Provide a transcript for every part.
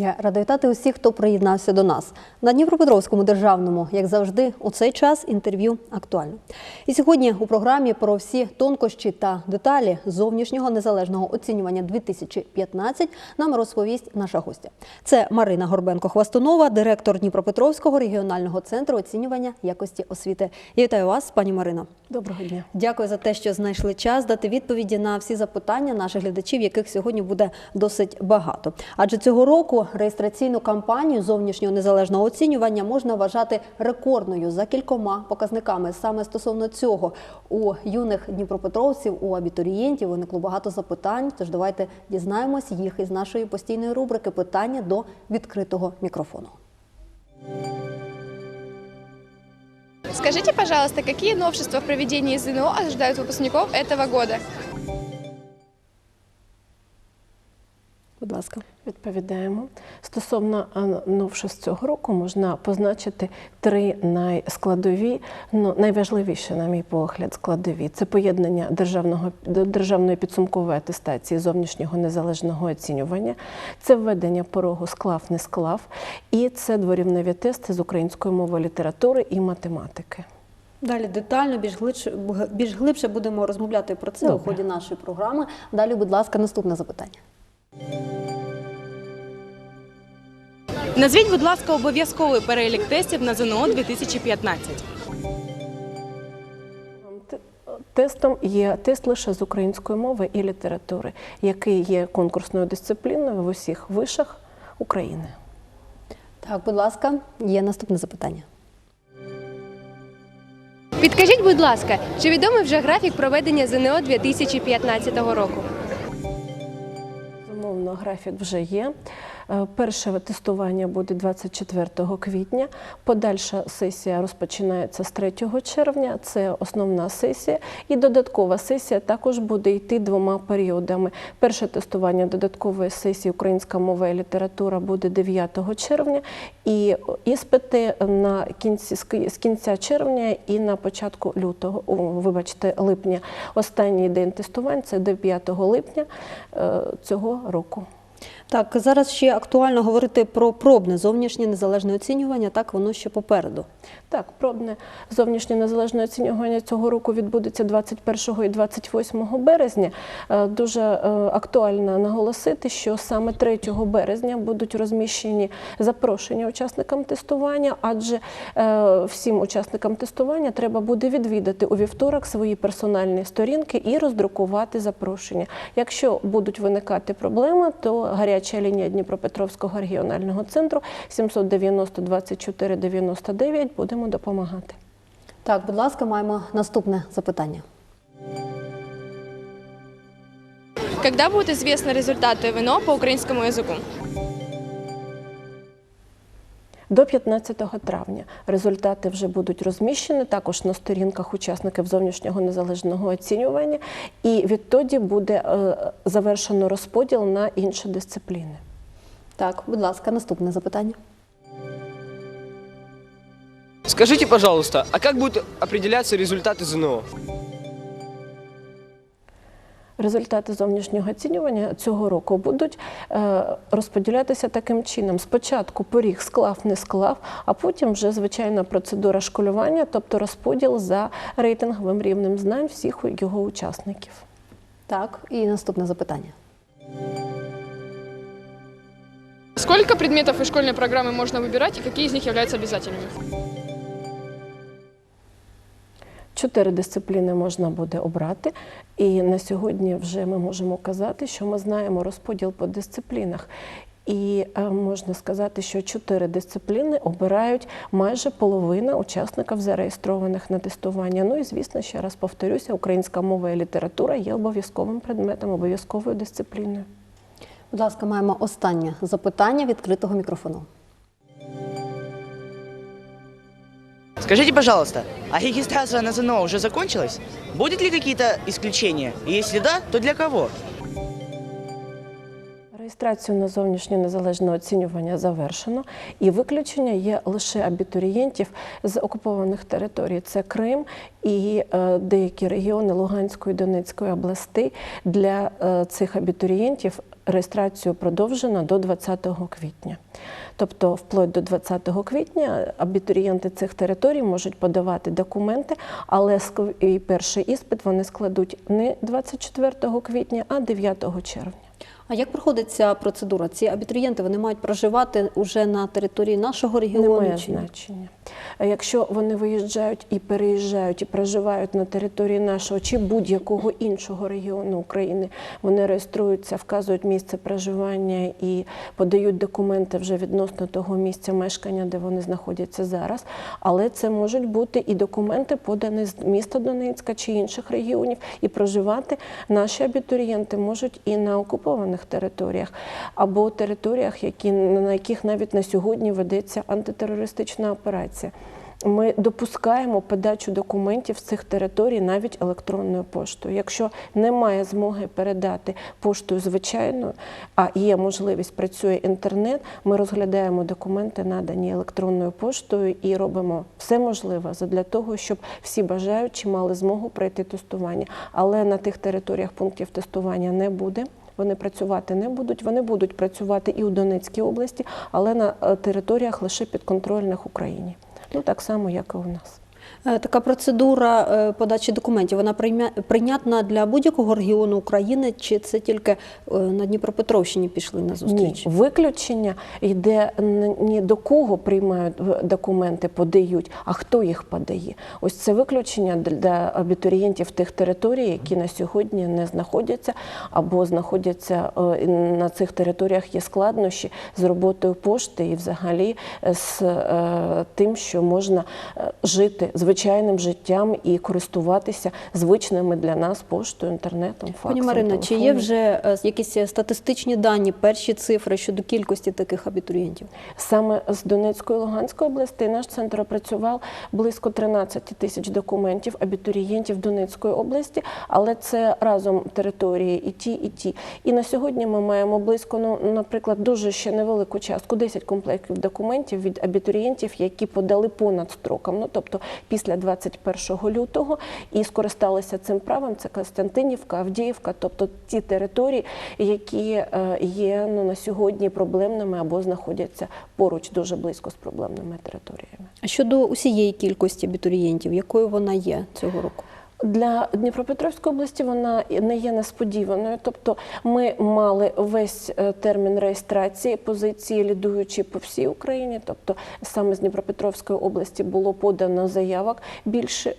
Я рада вітати усіх, хто приєднався до нас на Дніпропетровському державному, як завжди, у цей час інтерв'ю актуально. І сьогодні у програмі про всі тонкощі та деталі зовнішнього незалежного оцінювання 2015 нам розповість наша гостя. Це Марина Горбенко-Хвастунова, директор Дніпропетровського регіонального центру оцінювання якості освіти. Я вітаю вас, пані Марино. Доброго дня. Дякую за те, що знайшли час дати відповіді на всі запитання наших глядачів, яких сьогодні буде досить багато. Адже цього року реєстраційну кампанію зовнішнього незалежного оцінювання можна вважати рекордною за кількома показниками. Саме стосовно цього у юних дніпропетровців, у абітурієнтів виникло багато запитань. Тож давайте дізнаємось їх із нашої постійної рубрики Питання до відкритого мікрофону. Скажите, пожалуйста, какие новшества в проведении ЗНО ожидают выпускников этого года? Будь ласка. Відповідаємо. Стосовно новшеств цього року можна позначити три найскладові, ну найважливіші, на мій погляд, складові. Це поєднання державного державної підсумкової атестації зовнішнього незалежного оцінювання, це введення порогу склав не склав, і це дворівневі тести з української мови, літератури і математики. Далі детально, більш глибше, більш глибше будемо розмовляти про це у ході нашої програми. Далі, будь ласка, наступне запитання. Назвіть, будь ласка, обов'язковий перелік тестів на ЗНО 2015. Тестом є тест лише з української мови і літератури, який є конкурсною дисципліною в усіх вишах України. Так, будь ласка, є наступне запитання. Підкажіть, будь ласка, чи відомий вже графік проведення ЗНО 2015 року? Безумовно, графік вже є. Е, Перше тестування буде 24 квітня. Подальша сесія розпочинається з 3 червня. Це основна сесія. І додаткова сесія також буде йти двома періодами. Перше тестування додаткової сесії Українська мова і література буде 9 червня. І іспити на кінці з кінця червня і на початку лютого, о, вибачте, липня. Останній день тестувань це 9 липня е, цього року. Так, зараз ще актуально говорити про пробне зовнішнє незалежне оцінювання. Так, воно ще попереду. Так, пробне зовнішнє незалежне оцінювання цього року відбудеться 21 і 28 березня. Е, Дуже е, актуально наголосити, що саме 3 березня будуть розміщені запрошення учасникам тестування, адже е, всім учасникам тестування треба буде відвідати у вівторок свої персональні сторінки і роздрукувати запрошення. Якщо будуть виникати проблеми, то гаряча лінія Дніпропетровського регіонального центру 790 24 99 будемо допомагати. Так, будь ласка, маємо наступне запитання. Когда будут известны результаты ВНО по украинскому языку? До 15 травня результати вже будуть розміщені також на сторінках учасників зовнішнього незалежного оцінювання, і відтоді буде е, завершено розподіл на інші дисципліни. Так, будь ласка, наступне запитання. Скажите, пожалуйста, а как будут определяться результаты ЗНО? Результати зовнішнього оцінювання цього року будуть е, розподілятися таким чином: спочатку поріг склав, не склав, а потім вже звичайна процедура школювання, тобто розподіл за рейтинговим рівнем знань всіх його учасників. Так, і наступне запитання. Сколько предметов из школьной программы можно выбирать и какие из них являются обязательными? Чотири дисципліни можна буде обрати, і на сьогодні вже ми можемо казати, що ми знаємо розподіл по дисциплінах. І е, можна сказати, що чотири дисципліни обирають майже половина учасників зареєстрованих на тестування. Ну і звісно, ще раз повторюся, українська мова і література є обов'язковим предметом, обов'язковою дисципліною. Будь ласка, маємо останнє запитання відкритого мікрофону. Скажите, пожалуйста, а регистрация на ЗНО уже закончилась? Будет ли какие-то исключения? И если да, то для кого? Реєстрацію на зовнішнє незалежне оцінювання завершено, і виключення є лише абітурієнтів з окупованих територій. Це Крим і е, деякі регіони Луганської Донецької областей. Для е, цих абітурієнтів реєстрацію продовжено до 20 квітня. Тобто, вплоть до 20 квітня абітурієнти цих територій можуть подавати документи, але перший іспит вони складуть не 24 квітня, а 9 червня. А як проходить ця процедура? Ці абітурієнти вони мають проживати уже на території нашого регіону? Немає чи значення. Якщо вони виїжджають і переїжджають і проживають на території нашого чи будь-якого іншого регіону України, вони реєструються, вказують місце проживання і подають документи вже відносно того місця мешкання, де вони знаходяться зараз. Але це можуть бути і документи, подані з міста Донецька чи інших регіонів, і проживати наші абітурієнти можуть і на окупованих територіях або територіях, які на яких навіть на сьогодні ведеться антитерористична операція. Ми допускаємо подачу документів з цих територій навіть електронною поштою. Якщо немає змоги передати поштою звичайною, а є можливість, працює інтернет, ми розглядаємо документи, надані електронною поштою, і робимо все можливе для того, щоб всі бажаючі мали змогу пройти тестування. Але на тих територіях пунктів тестування не буде. Вони працювати не будуть. Вони будуть працювати і у Донецькій області, але на е, територіях лише підконтрольних Україні. Ну так само, як і у нас. Е, Така процедура е, подачі документів, вона прийнятна для будь-якого регіону України, чи це тільки е, на Дніпропетровщині пішли на Ні, зустріч? виключення йде ні до кого приймають документи, подають, а хто їх подає. Ось це виключення для абітурієнтів тих територій, які на сьогодні не знаходяться або знаходяться на цих територіях є складнощі з роботою пошти і взагалі з тим, що можна жити звичайним життям і користуватися звичними для нас поштою, інтернетом, факсом. Пані Марина, чи є вже е, якісь статистичні дані, перші цифри щодо кількості таких абітурієнтів? Саме з Донецької і Луганської областей наш центр опрацював близько 13 тисяч документів абітурієнтів Донецької області, але це разом території і ті, і ті. І на сьогодні ми маємо близько, ну, наприклад, дуже ще невелику частку, 10 комплектів документів від абітурієнтів, які подали понад строком, ну тобто після 21 лютого, і скористалися цим правом. Це Костянтинівка, Авдіївка, тобто ті території, які е, є ну, на сьогодні проблемними або знаходяться поруч дуже близько з проблемними територіями. А щодо усієї кількості абітурієнтів, якою вона є цього року? Для Дніпропетровської області вона не є несподіваною. Тобто ми мали весь е, термін реєстрації позиції лідуючі по всій Україні. Тобто саме з Дніпропетровської області було подано заявок більше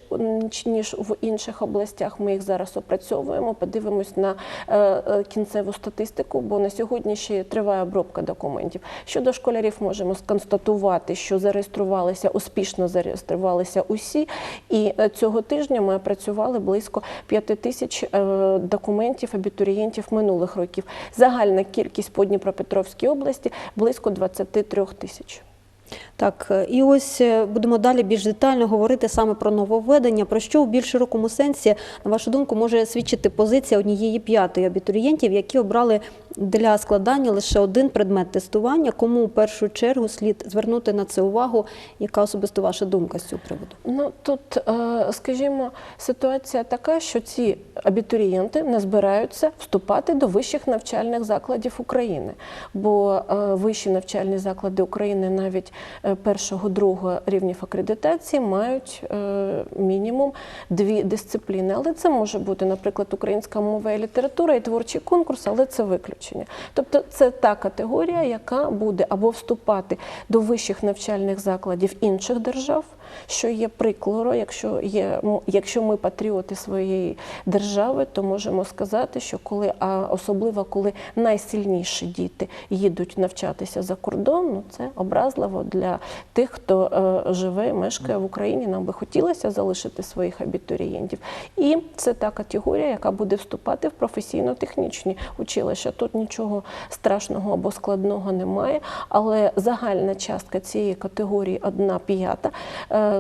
ніж- в інших областях. Ми їх зараз опрацьовуємо. Подивимось на е, е, кінцеву статистику, бо на сьогодні ще триває обробка документів. Щодо школярів, можемо сконстатувати, що зареєструвалися успішно зареєструвалися усі. І цього тижня ми опрацювали близько 5 тисяч е, документів абітурієнтів минулих років. Загальна кількість по Дніпропетровській області близько 23 тисяч. Так, е, і ось е, будемо далі більш детально говорити саме про нововведення. Про що у більш широкому сенсі, на вашу думку, може свідчити позиція однієї п'ятої абітурієнтів, які обрали для складання лише один предмет тестування. Кому у першу чергу слід звернути на це увагу? Яка особисто ваша думка з цього приводу? Ну тут, е, скажімо, ситуація така, що ці абітурієнти не збираються вступати до вищих навчальних закладів України, бо е, вищі навчальні заклади України навіть е, першого другого рівнів акредитації мають мінімум дві дисципліни. Але це може бути, наприклад, українська мова і література і творчий конкурс, але це виключення. Тобто це та категорія, яка буде або вступати до вищих навчальних закладів інших держав, що є прикладом, якщо є якщо ми патріоти своєї держави, то можемо сказати, що коли, а особливо коли найсильніші діти їдуть навчатися за кордон, ну це образливо для тих, хто е, живе мешкає в Україні. Нам би хотілося залишити своїх абітурієнтів. І це та категорія, яка буде вступати в професійно-технічні училища. Тут нічого страшного або складного немає, але загальна частка цієї категорії одна п'ята.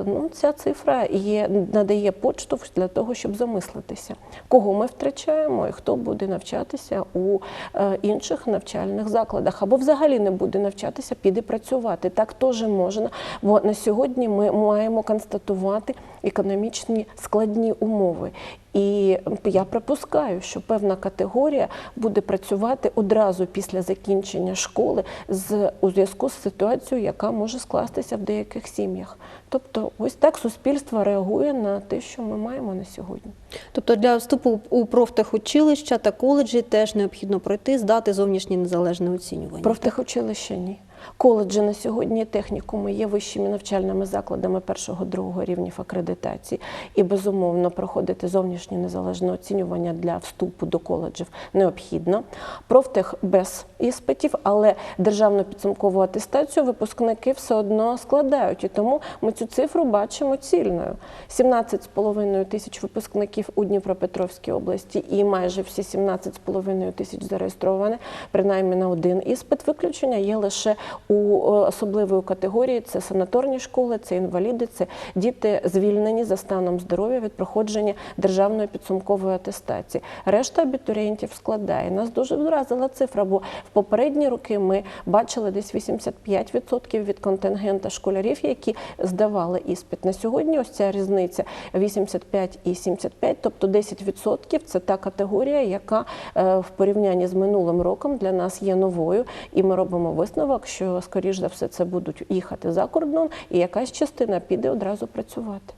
Ну, ця цифра є, надає почту для того, щоб замислитися, кого ми втрачаємо і хто буде навчатися у е, інших навчальних закладах, або взагалі не буде навчатися, піде працювати. Так теж можна. Бо на сьогодні ми маємо констатувати економічні складні умови. І я припускаю, що певна категорія буде працювати одразу після закінчення школи з у зв'язку з ситуацією, яка може скластися в деяких сім'ях. Тобто, ось так суспільство реагує на те, що ми маємо на сьогодні. Тобто для вступу у профтехучилища та коледжі теж необхідно пройти, здати зовнішнє незалежне оцінювання. Профтехучилища ні. Коледжі на сьогодні, технікуми є вищими навчальними закладами першого-другого рівнів акредитації. І безумовно проходити зовнішнє незалежне оцінювання для вступу до коледжів необхідно. Профтех без іспитів, але державну підсумкову атестацію випускники все одно складають. І тому ми цю цифру бачимо цільною. 17,5 тисяч випускників у Дніпропетровській області і майже всі 17,5 тисяч зареєстровані, принаймні на один іспит. Виключення є лише у е, особливої категорії: це санаторні школи, це інваліди, це діти звільнені за станом здоров'я від проходження державної підсумкової атестації. Решта абітурієнтів складає. Нас дуже вразила цифра, бо в попередні роки ми бачили десь 85% від контингента школярів, які здавали іспит. На сьогодні ось ця різниця 85 і 75, тобто 10% – це та категорія, яка е, в порівнянні з минулим роком для нас є новою, і ми робимо висновок, що скоріш за все це будуть їхати за кордон, і якась частина піде одразу працювати.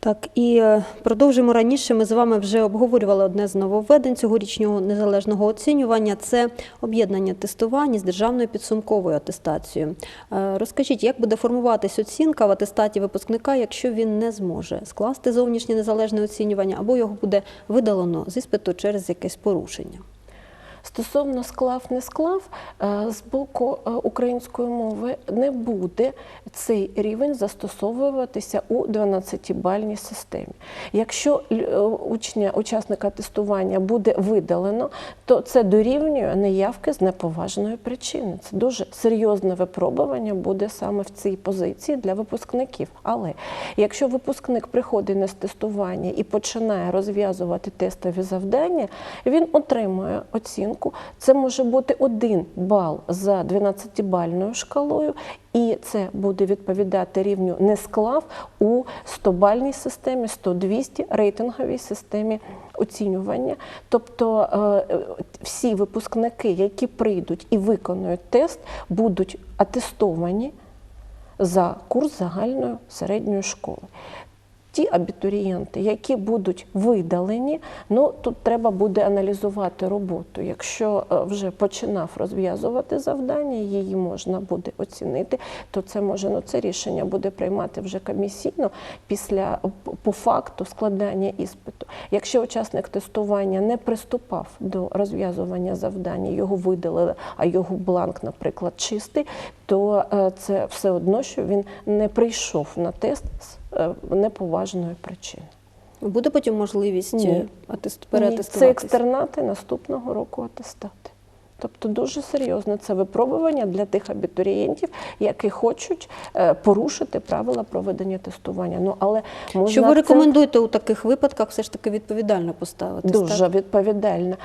Так, і е, продовжимо раніше. Ми з вами вже обговорювали одне з нововведень цьогорічного незалежного оцінювання. Це об'єднання тестувань з державною підсумковою атестацією. Е, Розкажіть, як буде формуватись оцінка в атестаті випускника, якщо він не зможе скласти зовнішнє незалежне оцінювання, або його буде видалено з іспиту через якесь порушення? Стосовно склав не склав, е, з боку е, української мови не буде цей рівень застосовуватися у 12-бальній системі. Якщо е, учня, учасника тестування буде видалено, то це дорівнює неявки з неповажної причини. Це дуже серйозне випробування буде саме в цій позиції для випускників. Але якщо випускник приходить на тестування і починає розв'язувати тестові завдання, він отримує оцінку. Це може бути один бал за 12-бальною шкалою, і це буде відповідати рівню не склав у 100-бальній системі, 100-200 рейтинговій системі оцінювання. Тобто е, всі випускники, які прийдуть і виконують тест, будуть атестовані за курс загальної середньої школи. Ті абітурієнти, які будуть видалені, ну тут треба буде аналізувати роботу. Якщо е, вже починав розв'язувати завдання, її можна буде оцінити, то це може ну це рішення буде приймати вже комісійно після по факту складання іспиту. Якщо учасник тестування не приступав до розв'язування завдання, його видалили, а його бланк, наприклад, чистий, то е, це все одно, що він не прийшов на тест неповажної причини. Буде потім можливість Ні. е, атест... Ні, це екстернати наступного року атестати. Тобто дуже серйозне це випробування для тих абітурієнтів, які хочуть е, порушити правила проведення тестування. Ну але можна Що ви рекомендуєте у таких випадках все ж таки відповідально поставити? Дуже відповідально.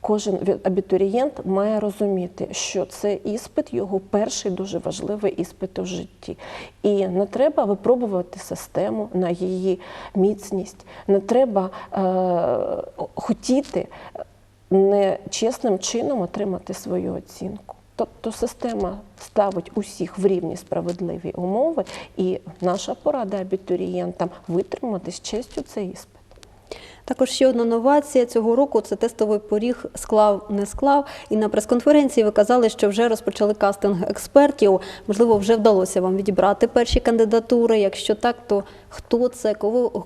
Е, Кожен абітурієнт має розуміти, що це іспит, його перший дуже важливий іспит у житті. І не треба випробувати систему на її міцність, не треба е, хотіти нечесним чином отримати свою оцінку. Тобто система ставить усіх в рівні справедливі умови, і наша порада абітурієнтам витримати з честю цей іспит. Також ще одна новація цього року це тестовий поріг склав не склав. І на прес-конференції ви казали, що вже розпочали кастинг експертів. Можливо, вже вдалося вам відібрати перші кандидатури. Якщо так, то хто це,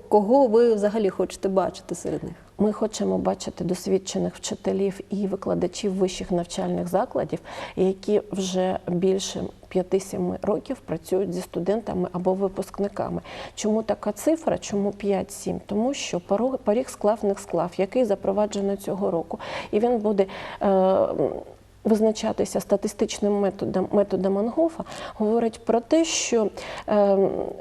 кого, ви взагалі хочете бачити серед них? Ми хочемо бачити досвідчених вчителів і викладачів вищих навчальних закладів, які вже більше 5-7 років працюють зі студентами або випускниками. Чому така цифра? Чому 5-7? Тому що порог- поріг склав не склав, який запроваджено цього року, і він буде. Е, Визначатися статистичним методом методом Ангофа говорить про те, що е,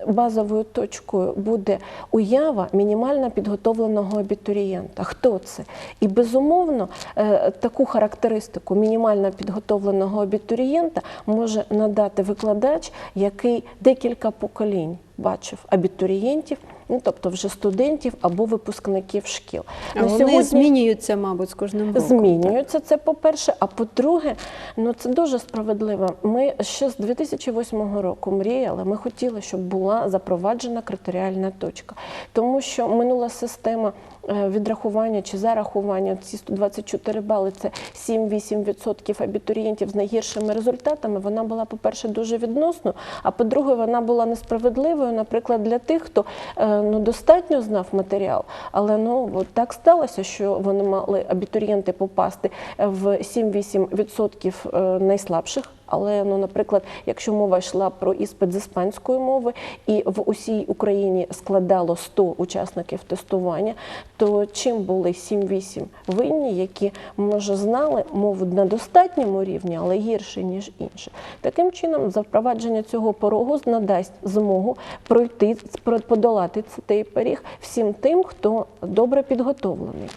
базовою точкою буде уява мінімально підготовленого абітурієнта. Хто це? І безумовно е, таку характеристику мінімально підготовленого абітурієнта може надати викладач, який декілька поколінь бачив абітурієнтів ну тобто вже студентів або випускників шкіл. А вони змінюються, мабуть, з кожним роком. Змінюються це по-перше. А по-друге, ну це дуже справедливо. Ми ще з 2008 року мріяли. Ми хотіли, щоб була запроваджена критеріальна точка, тому що минула система відрахування чи зарахування ці 124 бали це 7-8% абітурієнтів з найгіршими результатами. Вона була, по-перше, дуже відносно. А по-друге, вона була несправедливою, наприклад, для тих, хто е, ну достатньо знав матеріал, але ну от так сталося, що вони мали абітурієнти попасти в 7-8% е, найслабших. Але, ну, наприклад, якщо мова йшла про іспит з іспанської мови, і в усій Україні складало 100 учасників тестування, то чим були 7-8 винні, які може знали мову на достатньому рівні, але гірше ніж інші. Таким чином, запровадження цього порогу надасть змогу пройти про- подолати цей поріг всім тим, хто добре підготовлений.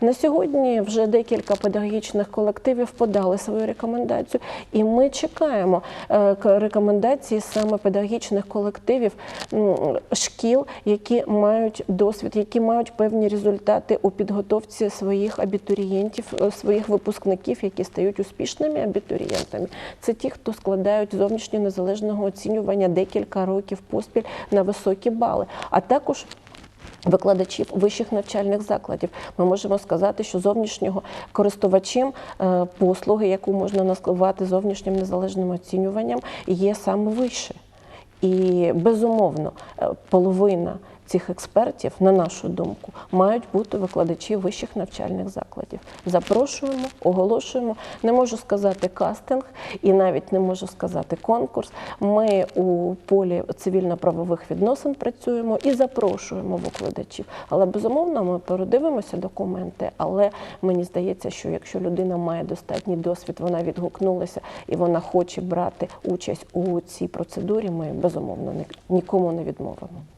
На сьогодні вже декілька педагогічних колективів подали свою рекомендацію, і ми чекаємо е, рекомендації саме педагогічних колективів шкіл, які мають досвід, які мають певні результати у підготовці своїх абітурієнтів, е, своїх випускників, які стають успішними абітурієнтами. Це ті, хто складають зовнішнє незалежного оцінювання декілька років поспіль на високі бали, а також викладачів вищих навчальних закладів. Ми можемо сказати, що зовнішнього користувачем е, послуги, яку можна назвати зовнішнім незалежним оцінюванням, є саме вище. І безумовно, е, половина цих експертів, на нашу думку, мають бути викладачі вищих навчальних закладів. Запрошуємо, оголошуємо. Не можу сказати кастинг і навіть не можу сказати конкурс. Ми у полі цивільно-правових відносин працюємо і запрошуємо викладачів. Але безумовно ми передивимося документи. Але мені здається, що якщо людина має достатній досвід, вона відгукнулася і вона хоче брати участь у цій процедурі, ми безумовно нікому не відмовимо.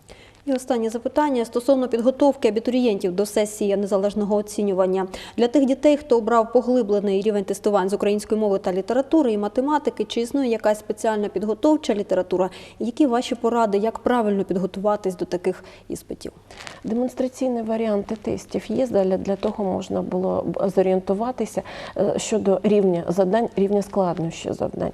І останнє запитання стосовно підготовки абітурієнтів до сесії незалежного оцінювання для тих дітей, хто обрав поглиблений рівень тестувань з української мови та літератури і математики. Чи існує якась спеціальна підготовча література? Які ваші поради, як правильно підготуватись до таких іспитів? Демонстраційні варіанти тестів є, для, того можна було зорієнтуватися е, щодо рівня завдань, рівня складнощі завдань.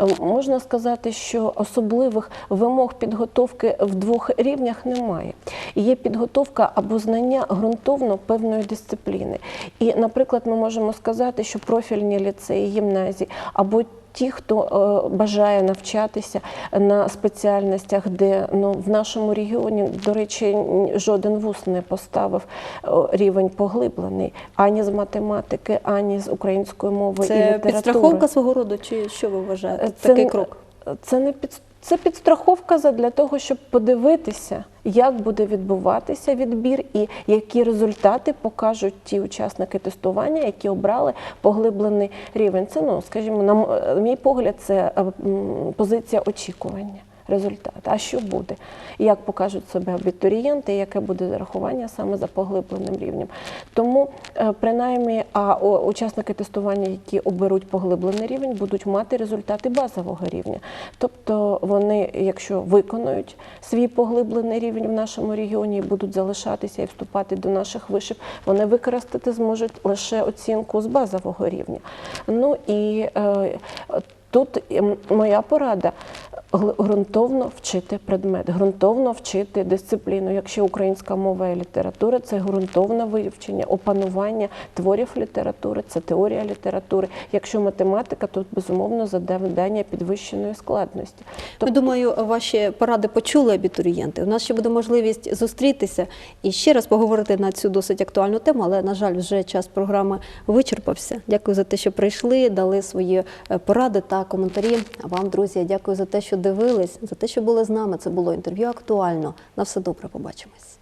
Е, Можна сказати, що особливих вимог підготовки в двох рівнях немає. Є підготовка або знання ґрунтовно певної дисципліни. І, наприклад, ми можемо сказати, що профільні ліцеї, гімназії або ті, хто е, бажає навчатися на спеціальностях, де ну в нашому регіоні, до речі, жоден вуз не поставив е, рівень поглиблений ані з математики, ані з української мови і Це літератури. підстраховка свого роду, чи що ви вважаєте? Це Такий крок. Це не під це підстраховка для того, щоб подивитися, як буде відбуватися відбір і які результати покажуть ті учасники тестування, які обрали поглиблений рівень. Це ну, скажімо, на е, мій погляд, це е, позиція очікування. Результат. А що буде? Як покажуть себе абітурієнти, яке буде зарахування саме за поглибленим рівнем? Тому, е, принаймні, а учасники тестування, які оберуть поглиблений рівень, будуть мати результати базового рівня. Тобто вони, якщо виконують свій поглиблений рівень в нашому регіоні і будуть залишатися і вступати до наших вишів, вони використати зможуть лише оцінку з базового рівня. Ну і е, Тут моя порада ґрунтовно вчити предмет, ґрунтовно вчити дисципліну. Якщо українська мова і література це ґрунтовне вивчення, опанування творів літератури, це теорія літератури. Якщо математика, то безумовно завдання підвищеної складності. Ми думаю, ваші поради почули абітурієнти. У нас ще буде можливість зустрітися і ще раз поговорити на цю досить актуальну тему, але на жаль, вже час програми вичерпався. Дякую за те, що прийшли, дали свої е, поради та коментарі. А вам, друзі, дякую за те, що дивились, за те, що були з нами. Це було інтерв'ю актуально. На все добре, побачимось.